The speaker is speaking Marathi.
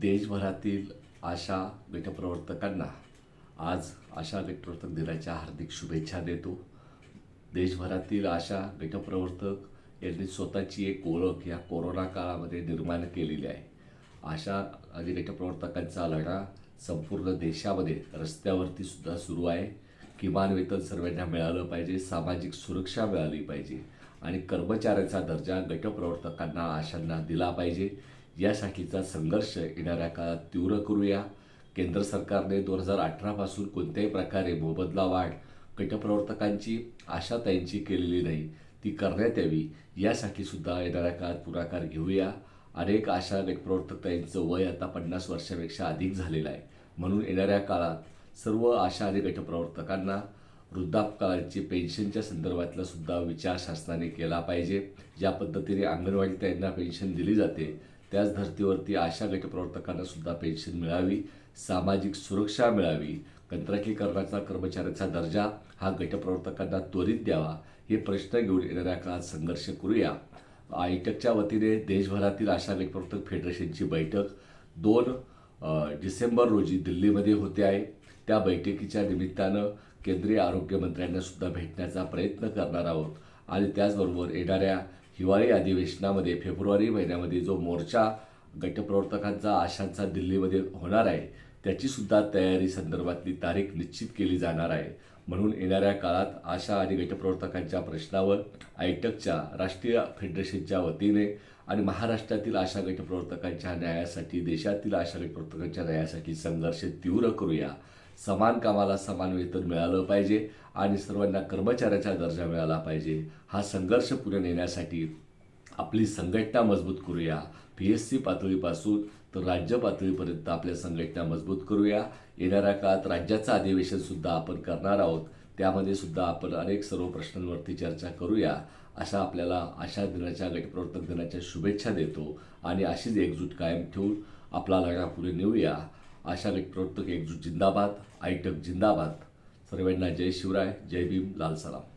देशभरातील आशा गटप्रवर्तकांना आज आशा गटप्रवर्तक दिनाच्या हार्दिक शुभेच्छा देतो. देशभरातील आशा गटप्रवर्तक यांनी स्वतःची एक ओळख या कोरोना काळामध्ये निर्माण केलेली आहे. आशा आणि गटप्रवर्तकांचा लढा संपूर्ण देशामध्ये रस्त्यावरती सुद्धा सुरू आहे. किमान वेतन सर्वांना मिळालं पाहिजे सामाजिक सुरक्षा मिळाली पाहिजे आणि कर्मचाऱ्याचा दर्जा गटप्रवर्तकांना आशांना दिला पाहिजे. यासाठीचा संघर्ष येणाऱ्या काळात तीव्र करूया. केंद्र सरकारने दोन हजार अठरापासून कोणत्याही प्रकारे मोबदला वाढ गटप्रवर्तकांची आशाताईंची केलेली नाही ती करण्यात यावी. यासाठी सुद्धा येणाऱ्या काळात पुढाकार घेऊया. अनेक आशा गटप्रवर्तकांचं वय आता पन्नास वर्षापेक्षा अधिक झालेलं आहे. म्हणून येणाऱ्या काळात सर्व आशा आणि गटप्रवर्तकांना वृद्धापकाळाची पेन्शनच्या संदर्भातला सुद्धा विचार शासनाने केला पाहिजे. ज्या पद्धतीने अंगणवाडी त्यांना पेन्शन दिली जाते त्याच धर्तीवरती आशा गटप्रवर्तकांना सुद्धा पेन्शन मिळावी सामाजिक सुरक्षा मिळावी कंत्राटीकरणाचा कर्मचाऱ्याचा दर्जा हा गटप्रवर्तकांना त्वरित द्यावा हे प्रश्न घेऊन येणाऱ्या काळात संघर्ष करूया. आयटकच्या वतीने देशभरातील आशा गटप्रवर्तक फेडरेशनची बैठक दोन डिसेंबर रोजी दिल्लीमध्ये होते आहे. त्या बैठकीच्या निमित्तानं केंद्रीय आरोग्यमंत्र्यांना सुद्धा भेटण्याचा प्रयत्न करणार आहोत आणि त्याचबरोबर येणाऱ्या हिवाळी अधिवेशनामध्ये फेब्रुवारी महिन्यामध्ये जो मोर्चा गटप्रवर्तकांचा आशांचा दिल्लीमध्ये होणार आहे त्याचीसुद्धा तयारी संदर्भातली तारीख निश्चित केली जाणार आहे. म्हणून येणाऱ्या काळात आशा आणि गटप्रवर्तकांच्या प्रश्नावर आयटकच्या राष्ट्रीय फेडरेशनच्या वतीने आणि महाराष्ट्रातील आशा गटप्रवर्तकांच्या न्यायासाठी देशातील आशा गटप्रवर्तकांच्या न्यायासाठी संघर्ष तीव्र करूया. समान कामाला समान वेतन मिळालं पाहिजे आणि सर्वांना कर्मचाऱ्याचा दर्जा मिळाला पाहिजे. हा संघर्ष पुढे नेण्यासाठी आपली संघटना मजबूत करूया. पी एस सी पातळीपासून तर राज्य पातळीपर्यंत आपल्या संघटना मजबूत करूया. येणाऱ्या काळात राज्याचं अधिवेशनसुद्धा आपण करणार आहोत. त्यामध्ये सुद्धा आपण अनेक सर्व प्रश्नांवरती चर्चा करूया. अशा आपल्याला आशा दिनाच्या गटप्रवर्तक दिनाच्या शुभेच्छा देतो आणि अशीच एकजूट कायम ठेवून आपला लढा पुढे नेऊया. आशा गटप्रवर्तक एकजूट जिंदाबाद आयटक जिंदाबाद. सर्वांना जय शिवराय जय भीम लाल सलाम.